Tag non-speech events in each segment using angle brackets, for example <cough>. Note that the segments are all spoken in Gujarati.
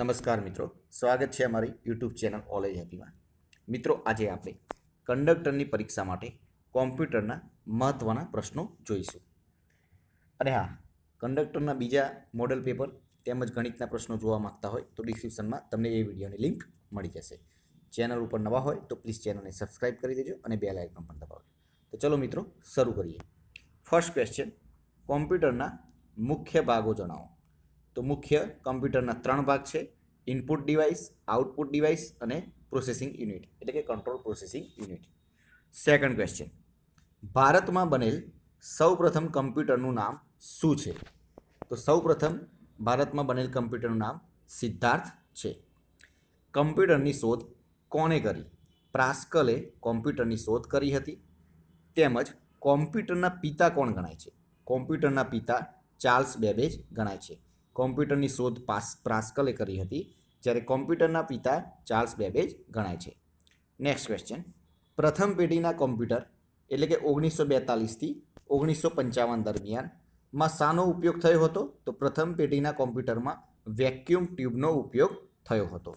નમસ્કાર મિત્રો. સ્વાગત છે અમારી યુટ્યુબ ચેનલ ઓલેજ હેપીમાં મિત્રો, આજે આપણે કંડક્ટરની પરીક્ષા માટે કોમ્પ્યુટરના મહત્ત્વના પ્રશ્નો જોઈશું. અને હા, કંડક્ટરના બીજા મોડલ પેપર તેમજ ગણિતના પ્રશ્નો જોવા માંગતા હોય તો ડિસ્ક્રિપ્શનમાં તમને એ વિડીયોની લિંક મળી જશે. ચેનલ ઉપર નવા હોય તો પ્લીઝ ચેનલને સબસ્ક્રાઇબ કરી દેજો અને બેલ આઇકન પણ દબાવજો તો ચલો મિત્રો, શરૂ કરીએ. ફર્સ્ટ ક્વેશ્ચન કોમ્પ્યુટરના મુખ્ય ભાગો જણાવો. તો મુખ્ય કમ્પ્યુટરના ત્રણ ભાગ છે ઇનપુટ ડિવાઇસ આઉટપુટ ડિવાઇસ અને પ્રોસેસિંગ યુનિટ એટલે કે control processing unit second question ભારતમાં બનેલ સૌપ્રથમ કમ્પ્યુટરનું નામ શું છે? તો સૌપ્રથમ ભારતમાં બનેલ કમ્પ્યુટરનું નામ સિદ્ધાર્થ છે. કમ્પ્યુટરની શોધ કોણે કરી? પ્રાસ્કલે કોમ્પ્યુટરની શોધ કરી હતી. તેમજ કોમ્પ્યુટરના પિતા કોણ ગણાય છે? કોમ્પ્યુટરના પિતા ચાર્લ્સ બેબેજ ગણાય છે. કોમ્પ્યુટરની શોધ પાસ પ્રાસ્કલે કરી હતી, જ્યારે કોમ્પ્યુટરના પિતા ચાર્લ્સ બેબેજ ગણાય છે. નેક્સ્ટ ક્વેશ્ચન પ્રથમ પેઢીના કોમ્પ્યુટર, એટલે કે ઓગણીસો બેતાલીસથી ઓગણીસો પંચાવન દરમિયાનમાં શાનો ઉપયોગ થયો હતો? તો પ્રથમ પેઢીના કોમ્પ્યુટરમાં વેક્યુમ ટ્યુબનો ઉપયોગ થયો હતો.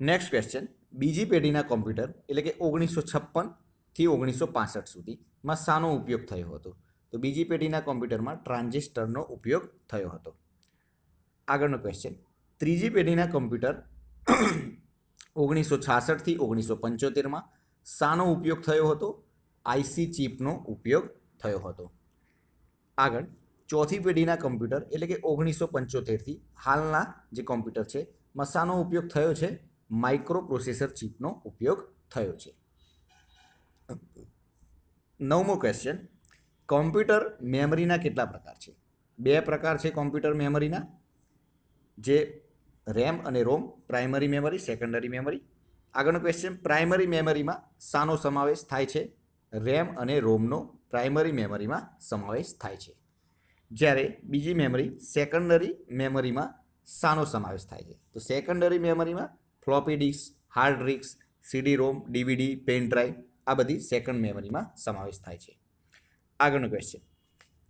નેક્સ્ટ ક્વેશ્ચન બીજી પેઢીના કોમ્પ્યુટર, એટલે કે ઓગણીસો છપ્પનથી ઓગણીસો પાસઠ સુધીમાં શાનો ઉપયોગ થયો હતો. તો બીજી પેઢીના કોમ્પ્યુટરમાં ટ્રાન્ઝિસ્ટરનો ઉપયોગ થયો હતો. આગળનો ક્વેશ્ચન ત્રીજી પેઢીના કોમ્પ્યુટર <clears throat> ઓગણીસો છાસઠથી ઓગણીસો પંચોતેરમાં શાનો ઉપયોગ થયો હતો? આઈસી ચીપનો ઉપયોગ થયો હતો. આગળ, ચોથી પેઢીના કોમ્પ્યુટર એટલે કે ઓગણીસો પંચોતેરથી હાલના જે કોમ્પ્યુટર છે માં શાનો ઉપયોગ થયો છે? માઇક્રો પ્રોસેસર ચીપનો ઉપયોગ થયો છે. નવમો ક્વેશ્ચન કોમ્પ્યુટર મેમરીના કેટલા પ્રકાર છે? બે પ્રકાર છે કોમ્પ્યુટર મેમરીના, જે રેમ અને ROM, primary memory, secondary memory. આગળનો ક્વેશ્ચન પ્રાઇમરી મેમરીમાં શાનો સમાવેશ થાય છે? રેમ અને રોમનો પ્રાઇમરી મેમરીમાં સમાવેશ થાય છે. જ્યારે બીજી મેમરી, સેકન્ડરી મેમરીમાં શાનો સમાવેશ થાય છે. તો સેકન્ડરી મેમરીમાં floppy disk, hard disk, CD ROM, DVD, pen drive આ બધી સેકન્ડ મેમરીમાં સમાવેશ થાય છે. આગળનો ક્વેશ્ચન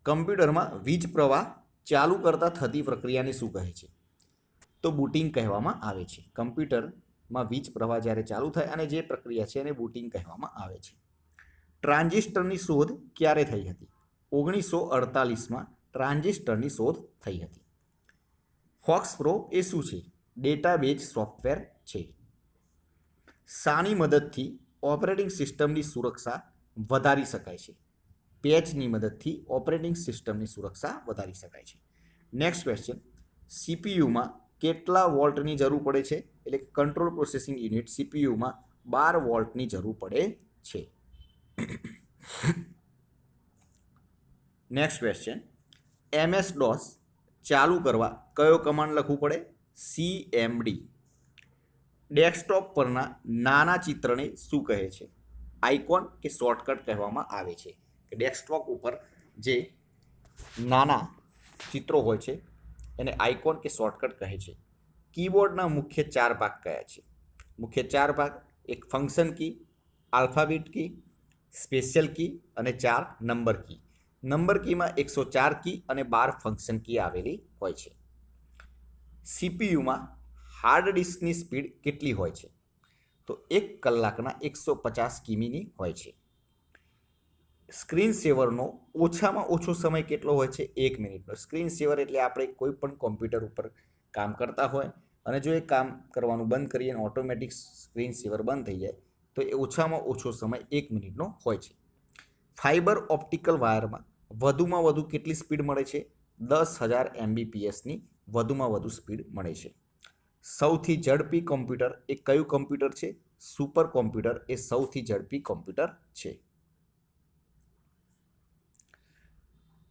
કમ્પ્યુટરમાં વીજ પ્રવાહ ચાલુ કરતાં થતી પ્રક્રિયાને શું કહે છે? તો બુટિંગ કહેવામાં આવે છે. કમ્પ્યુટરમાં વીજ પ્રવાહ જ્યારે ચાલુ થાય અને જે પ્રક્રિયા છે એને બુટિંગ કહેવામાં આવે છે. ટ્રાન્ઝિસ્ટરની શોધ ક્યારે થઈ હતી? ઓગણીસો અડતાલીસમાં ટ્રાન્ઝિસ્ટરની શોધ થઈ હતી. ફોક્સ પ્રો એ શું છે? ડેટાબેઝ સોફ્ટવેર છે. શાની મદદથી ઓપરેટિંગ સિસ્ટમની સુરક્ષા વધારી શકાય છે. પેચની મદદથી ઓપરેટિંગ સિસ્ટમની સુરક્ષા વધારી શકાય છે. નેક્સ્ટ ક્વેશ્ચન સીપીયુમાં કેટલા વોલ્ટની જરૂર પડે છે? એટલે કંટ્રોલ પ્રોસેસિંગ યુનિટ સીપીયુમાં બાર વોલ્ટની જરૂર પડે છે. નેક્સ્ટ ક્વેશ્ચન એમએસ ડોસ ચાલુ કરવા કયો કમાન્ડ લખવું પડે? સીએમડી ડેસ્કટોપ પરના નાના ચિત્રને શું કહે છે? આઇકોન કે શોર્ટકટ કહેવામાં આવે છે. ડેસ્કટોપ ઉપર જે નાના ચિત્રો હોય છે, એને આઇકોન કે શોર્ટકટ કહે છે. કીબોર્ડના મુખ્ય ચાર ભાગ કયા છે? મુખ્ય ચાર ભાગ, એક function key, alphabet key, special key અને ચાર નંબર કી. નંબર કીમાં એકસો ચાર કી અને બાર ફંક્શન કી આવેલી હોય છે. સીપીયુમાં હાર્ડ ડિસ્કની સ્પીડ કેટલી હોય છે? તો એક કલાકના એકસો પચાસ કિમીની હોય છે. સ્ક્રીન સેવરનો ઓછામાં ઓછો સમય કેટલો હોય છે? એક મિનિટનો. સ્ક્રીન સેવર એટલે આપણે કોઈ પણ કોમ્પ્યુટર ઉપર કામ કરતા હોય અને જો એ કામ કરવાનું બંધ કરીએ અને ઓટોમેટિક સ્ક્રીન સેવર બંધ થઈ જાય, તો એ ઓછામાં ઓછો સમય એક મિનિટનો હોય છે. ફાઇબર ઓપ્ટિકલ વાયરમાં વધુમાં વધુ કેટલી સ્પીડ મળે છે? દસ હજાર એમબીપીએસની વધુમાં વધુ સ્પીડ મળે છે. સૌથી ઝડપી કોમ્પ્યુટર એ કયું કોમ્પ્યુટર છે? સુપર કોમ્પ્યુટર એ સૌથી ઝડપી કોમ્પ્યુટર છે.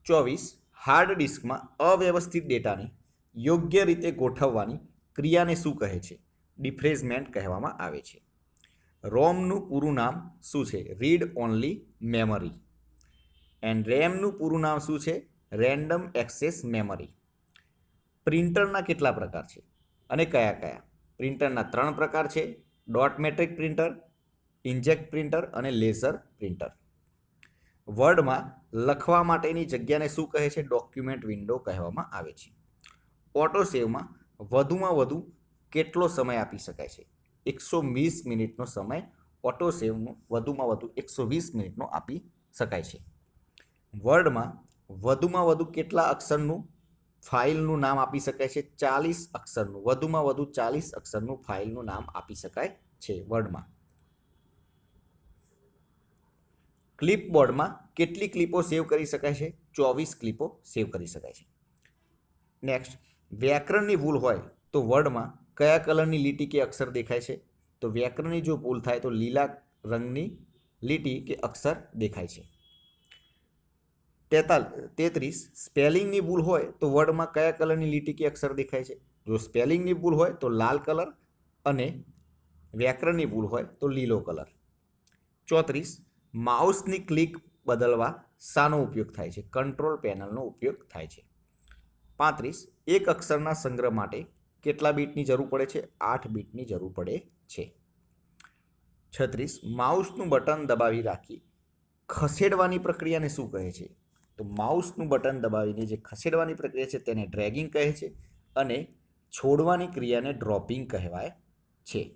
ચોવીસ હાર્ડ ડિસ્કમાં અવ્યવસ્થિત ડેટાને યોગ્ય રીતે ગોઠવવાની ક્રિયાને શું કહે છે? ડિફ્રેઝમેન્ટ કહેવામાં આવે છે. રોમનું પૂરું નામ શું છે? રીડ ઓનલી મેમરી એન્ડ રેમનું પૂરું નામ શું છે? રેન્ડમ એક્સેસ મેમરી પ્રિન્ટરના કેટલા પ્રકાર છે? અને કયા કયા? પ્રિન્ટરના ત્રણ પ્રકાર છે. Dot matrix printer inkjet printer અને લેઝર પ્રિન્ટર વર્ડમાં લખવા માટેની જગ્યાને શું કહે છે? ડોક્યુમેન્ટ વિન્ડો કહેવામાં આવે છે. ઓટો સેવમાં વધુમાં વધુ કેટલો સમય આપી શકાય છે? એકસો વીસ મિનિટનો સમય ઓટો સેવનો વધુમાં વધુ એકસો વીસ મિનિટનો આપી શકાય છે. વર્ડમાં વધુમાં વધુ કેટલા અક્ષરનું ફાઇલનું નામ આપી શકાય છે? ચાલીસ અક્ષરનું. વધુમાં વધુ ચાલીસ અક્ષરનું ફાઇલનું નામ આપી શકાય છે વર્ડમાં. ક્લિપબોર્ડમાં કેટલી ક્લિપો સેવ કરી શકાય છે? ચોવીસ ક્લિપો સેવ કરી શકાય છે. નેક્સ્ટ વ્યાકરણની ભૂલ હોય તો વર્ડમાં કયા કલરની લીટી કે અક્ષર દેખાય છે? તો વ્યાકરણની જો ભૂલ થાય તો લીલા રંગની લીટી કે અક્ષર દેખાય છે. તેતાલ, તેત્રીસ, સ્પેલિંગની ભૂલ હોય તો વર્ડમાં કયા કલરની લીટી કે અક્ષર દેખાય છે? જો સ્પેલિંગની ભૂલ હોય તો લાલ કલર અને વ્યાકરણની ભૂલ હોય તો લીલો કલર. ચોત્રીસ માઉસની ક્લિક બદલવા શાનો ઉપયોગ થાય છે? કંટ્રોલ પેનલનો ઉપયોગ થાય છે. પાંત્રીસ, એક અક્ષરના સંગ્રહ માટે કેટલા બીટની જરૂર પડે છે? આઠ બીટની જરૂર પડે છે. છત્રીસ, માઉસનું બટન દબાવી રાખી ખસેડવાની પ્રક્રિયાને શું કહે છે? તો માઉસનું બટન દબાવીને જે ખસેડવાની પ્રક્રિયા છે તેને ડ્રેગિંગ કહે છે અને છોડવાની ક્રિયાને ડ્રોપિંગ કહેવાય છે.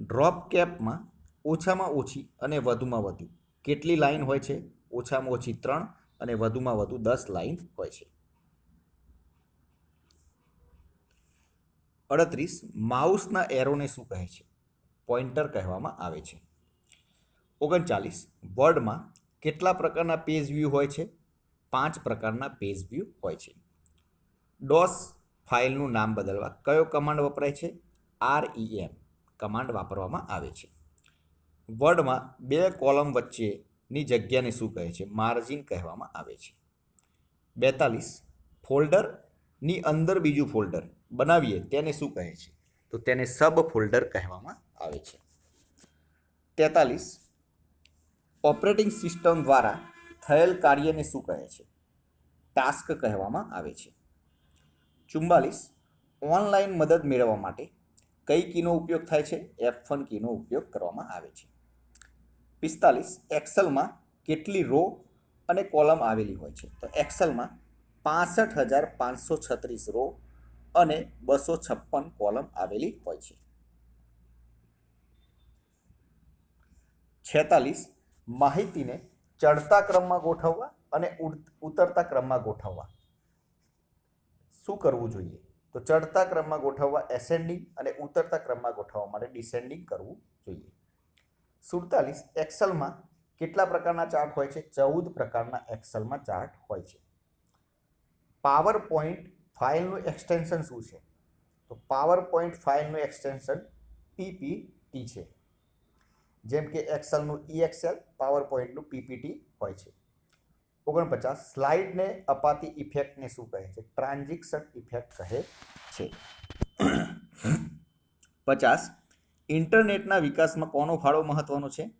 ડ્રોપ કેપમાં ઓછામાં ઓછી અને વધુમાં વધુ. કેટલી લાઈન હોય છે? ઓછામાં ઓછી ત્રણ અને વધુમાં વધુ દસ લાઈન હોય છે. અડત્રીસ, માઉસના એરોને શું કહે છે? પોઇન્ટર કહેવામાં આવે છે. ઓગણચાલીસ, વર્ડમાં કેટલા પ્રકારના પેજ વ્યૂ હોય છે? પાંચ પ્રકારના પેજ વ્યૂ હોય છે. ડોસ ફાઇલનું નામ બદલવા કયો કમાન્ડ વપરાય છે? આર એમ, કમાન્ડ વાપરવામાં આવે છે. વર્ડમાં બે કોલમ વચ્ચેની જગ્યાને શું કહે છે? માર્જિન કહેવામાં આવે છે. બેતાલીસ. ફોલ્ડરની અંદર બીજું ફોલ્ડર બનાવીએ તેને શું કહે છે? તો તેને સબ ફોલ્ડર કહેવામાં આવે છે. તેતાલીસ. ઓપરેટિંગ સિસ્ટમ દ્વારા થયેલ કાર્યને શું કહે છે? ટાસ્ક કહેવામાં આવે છે. ચુમ્બાલીસ ઓનલાઈન મદદ મેળવવા માટે કઈ કીનો ઉપયોગ થાય છે? એફ વન કીનો ઉપયોગ કરવામાં આવે છે. પિસ્તાલીસ એક્સેલમાં કેટલી રો અને કોલમ આવેલી હોય છે? તો એક્સેલમાં પાસઠ હજાર પાંચસો છત્રીસ રો અને બસો છપ્પન કોલમ આવેલી હોય છે. છેતાલીસ માહિતીને ચડતા ક્રમમાં ગોઠવવા અને ઉતરતા ક્રમમાં ગોઠવવા. શું કરવું જોઈએ? તો ચડતા ક્રમમાં ગોઠવવા એસેન્ડિંગ અને ઉતરતા ક્રમમાં ગોઠવવા માટે ડિસેન્ડિંગ કરવું સુડતાલીસ એક્સેલમાં કેટલા પ્રકારના ચાર્ટ હોય છે? ચૌદ પ્રકારના એક્સેલમાં ચાર્ટ હોય છે. પાવર પોઈન્ટ ફાઇલનું એક્સટેન્શન શું છે? તો પાવર પોઈન્ટ ફાઇલનું એક્સટેન્શન પીપીટી છે. જેમ કે એક્સેલનું ઈએક્સએલ પાવર પોઈન્ટનું પીપીટી હોય છે. ઓગણપચાસ, સ્લાઇડને અપાતી ઇફેક્ટને શું કહે છે? ટ્રાન્ઝિક્શન ઇફેક્ટ કહે છે. પચાસ ઇન્ટરનેટના વિકાસમાં કોનો ફાળો મહત્વનો છે?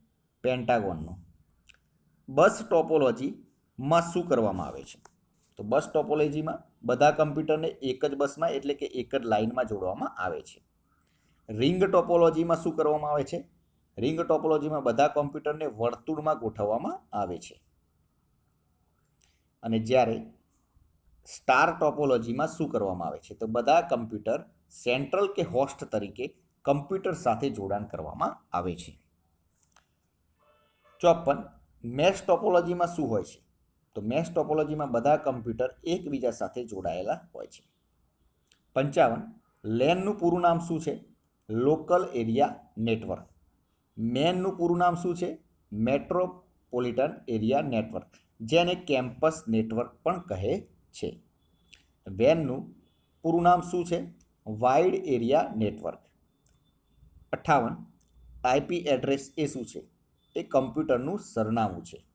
પેન્ટાગોનનો. બસ ટોપોલોજીમાં શું કરવામાં આવે છે? તો બસ ટોપોલોજીમાં બધા કમ્પ્યુટરને એક જ બસમાં એટલે કે એક જ લાઇનમાં જોડવામાં આવે છે. રિંગ ટોપોલોજીમાં શું કરવામાં આવે છે? રિંગ ટોપોલોજીમાં બધા કોમ્પ્યુટરને વર્તુળમાં ગોઠવવામાં આવે છે. અને જ્યારે સ્ટાર ટોપોલોજીમાં શું કરવામાં આવે છે? તો બધા કમ્પ્યુટર સેન્ટ્રલ કે હોસ્ટ તરીકે કમ્પ્યુટર સાથે જોડાણ કરવામાં આવે છે. ચોપન, મેશ ટોપોલોજીમાં શું હોય છે? તો મેશ ટોપોલોજીમાં બધા કમ્પ્યુટર એકબીજા સાથે જોડાયેલા હોય છે. પંચાવન, લેનનું પૂરું નામ શું છે? Local area network. મેનનું પૂરું નામ શું છે? મેટ્રોપોલિટન એરિયા નેટવર્ક, જેને કેમ્પસ નેટવર્ક પણ કહે છે. વેનનું પૂરું નામ શું છે? Wide area network. અઠ્ઠાવન. આઈપી એડ્રેસ એ શું છે? એ કમ્પ્યુટરનું સરનામું છે.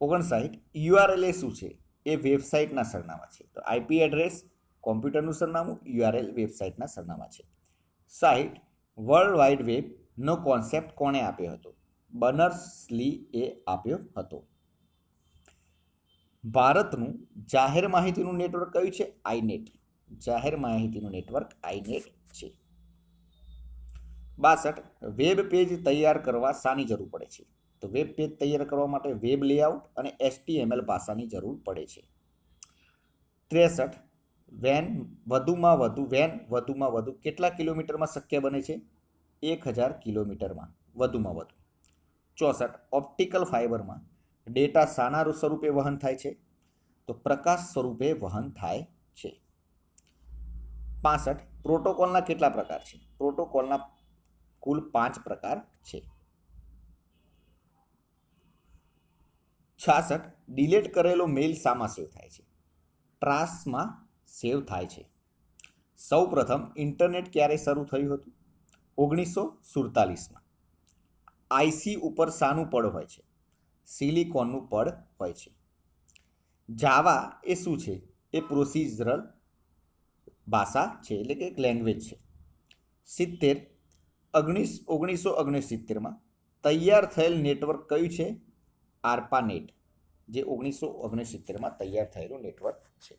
ઓગણસાઠ. યુઆરએલ એ શું છે? એ વેબસાઇટના સરનામા છે. તો આઈપી એડ્રેસ કોમ્પ્યુટરનું સરનામું યુઆરએલ વેબસાઇટના સરનામા છે. સાઇટ વર્લ્ડ વાઇડ વેબનો કોન્સેપ્ટ કોણે આપ્યો હતો? બનર્સ-લી એ આપ્યો હતો. ભારતનું જાહેર માહિતીનું નેટવર્ક કયું છે? આઈનેટ જાહેર માહિતીનું નેટવર્ક આઈનેટ છે. બાસઠ, વેબ પેજ તૈયાર કરવા શાની જરૂર પડે છે. તો વેબ પેજ તૈયાર કરવા માટે વેબ લેઆઉટ અને એચટીએમએલ ભાષાની જરૂર પડે છે. ત્રેસઠ, વેન વધુમાં વધુ, વેન વધુમાં વધુ કેટલા કિલોમીટરમાં શક્ય બને છે? એક હજાર કિલોમીટરમાં, વધુમાં વધુ. ચોસઠ, ઓપ્ટિકલ ફાઇબરમાં ડેટા શાના સ્વરૂપે વહન થાય છે? તો પ્રકાશ સ્વરૂપે વહન થાય પાસઠ પ્રોટોકોલના કેટલા પ્રકાર છે? પ્રોટોકોલના કુલ પાંચ પ્રકાર છે. છાસઠ ડિલેટ કરેલો મેલ શામાં સેવ થાય છે? ટ્રાસમાં સેવ થાય છે. સૌ પ્રથમ ઇન્ટરનેટ ક્યારે શરૂ થયું હતું? ઓગણીસો સુડતાલીસમાં. આઈસી ઉપર શાનું પડ હોય છે. સિલિકોનનું પડ હોય છે. જાવા એ શું છે? એ પ્રોસિજરલ ભાષા છે, એટલે કે એક લેંગ્વેજ છે. સિત્તેર, ઓગણીસ, ઓગણીસો ઓગણસિત્તેરમાં તૈયાર થયેલ નેટવર્ક કયું છે? આર્પાનેટ, જે ઓગણીસો ઓગણસિત્તેરમાં તૈયાર થયેલું નેટવર્ક છે.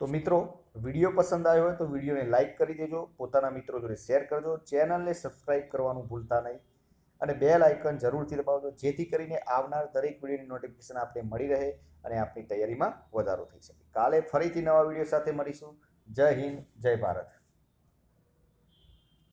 તો મિત્રો, વીડિયો પસંદ આવ્યો હોય તો વિડીયોને લાઇક કરી દેજો, પોતાના મિત્રો જોડે શેર કરજો ચેનલને સબસ્ક્રાઇબ કરવાનું ભૂલતા નહીં, અને બેલ આઇકન જરૂરથી દબાવજો, જેથી કરીને આવનાર દરેક વિડીયોની નોટિફિકેશન આપણે મળી રહે અને આપની તૈયારીમાં વધારો થઈ શકે. કાલે ફરીથી નવા વીડિયો સાથે મળીશું. જય હિન્દ, જય ભારત.